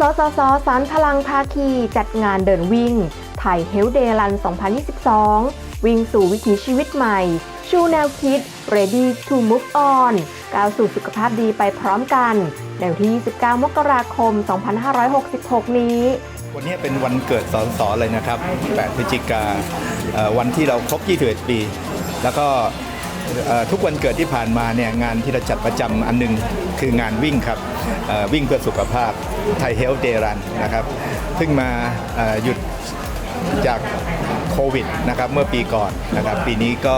สสสสารพลังภาคี จัดงานเดินวิ่ง ไทยเฮลเดลัน 2022 วิ่งสู่วิถีชีวิตใหม่ ชูแนวคิด Ready to Move On ก้าวสู่สุขภาพดีไปพร้อมกัน ในวันที่ 29 มกราคม 2566 นี้ วันนี้เป็นวันเกิดสสเลยนะครับ 8 พฤศจิกาวันที่เราครบ 21 ปี แล้วก็ ทุกวันเกิดที่ผ่านมาเนี่ยงานที่เราจัดประจำอันหนึงคืองานวิ่งครับวิ่งเพื่อสุขภาพไทยเฮล t ์เดรันนะครับเพิ่งมาหยุดจากโควิดนะครับเมื่อปีก่อนนะครับปีนี้ก็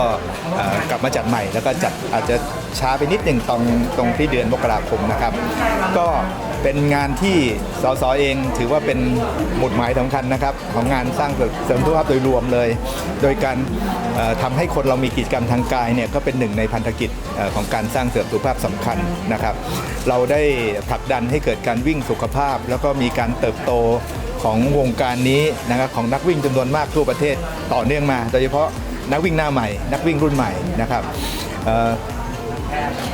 กลับมาจัดใหม่ แล้วก็จัดอาจจะช้าไปนิดหนึ่งตรงตรงที่เดือนมกราคมนะครับ ก็ เป็นงานที่สสเองถือว่าเป็นหมุดหมายสำคัญนะครับ ของงานสร้างเสริมสุขภาพโดยรวมเลย โดยการเอ่อทำให้คนเรามีกิจกรรมทางกายเนี่ยก็เป็นหนึ่งในพันธกิจของการสร้างเสริมสุขภาพสำคัญนะครับ เราได้ผลักดันให้เกิดการวิ่งสุขภาพ แล้วก็มีการเติบโตของวงการนี้นะครับของนักวิ่งจำนวนมากทั่วประเทศต่อเนื่องมา โดยเฉพาะนักวิ่งหน้าใหม่ นักวิ่งรุ่นใหม่นะครับเ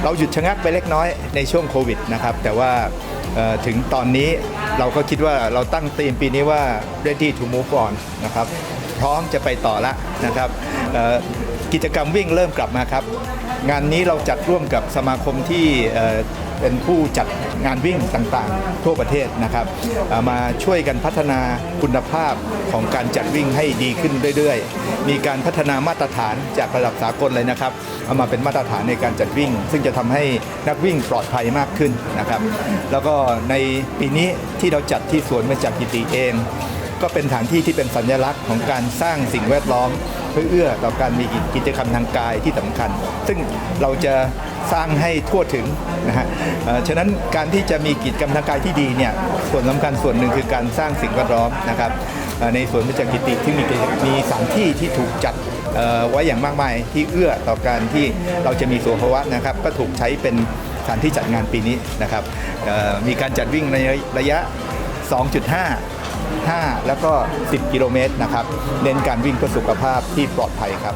เราหยุดชะงักไปเล็กน้อยในช่วงโควิดนะครับแต่ว่า ถึงตอนนี้เราก็คิดว่าเราตั้งธีมปีนี้ว่า ready to move on นะครับพร้อมจะไปต่อละนะครับกิจกรรมวิ่งเริ่มกลับมาครับ งานนี้เราจัดร่วมกับสมาคมที่ เป็นผู้จัดงานวิ่งต่างๆ ทั่วประเทศนะครับมาช่วยกันพัฒนาคุณภาพของการจัดวิ่งให้ดีขึ้นเรื่อยๆ มีการพัฒนามาตรฐานจากระดับสากลเลยนะครับเอามาเป็นมาตรฐานในการจัดวิ่ง ซึ่งจะทำให้นักวิ่งปลอดภัยมากขึ้นนะครับ แล้วก็ในปีนี้ที่เราจัดที่สวนมาจากกิติเอง ก็เป็นสถานที่ที่เป็นสัญลักษณ์ของการสร้างสิ่งแวดล้อม เพื่อเอื้อต่อการมีกิจกรรมทางกายที่สำคัญ ซึ่งเราจะสร้างให้ทั่วถึงนะฮะฉะนั้นการที่จะมีกิจกรรมทางกายที่ดีเนี่ยส่วนสำคัญส่วนหนึ่งคือการสร้างสิ่งแวดล้อมนะครับในสวนประจักษ์กิติที่มีมีสถานที่ที่ถูกจัดไว้อย่างมากมายที่เอื้อต่อการที่เราจะมีสุขภาวะนะครับ ก็ถูกใช้เป็นสถานที่จัดงานปีนี้นะครับมีการจัดวิ่งในระยะ 2.5 5 แล้วก็ 10 กิโลเมตรนะครับ เน้นการวิ่งเพื่อสุขภาพที่ปลอดภัยครับ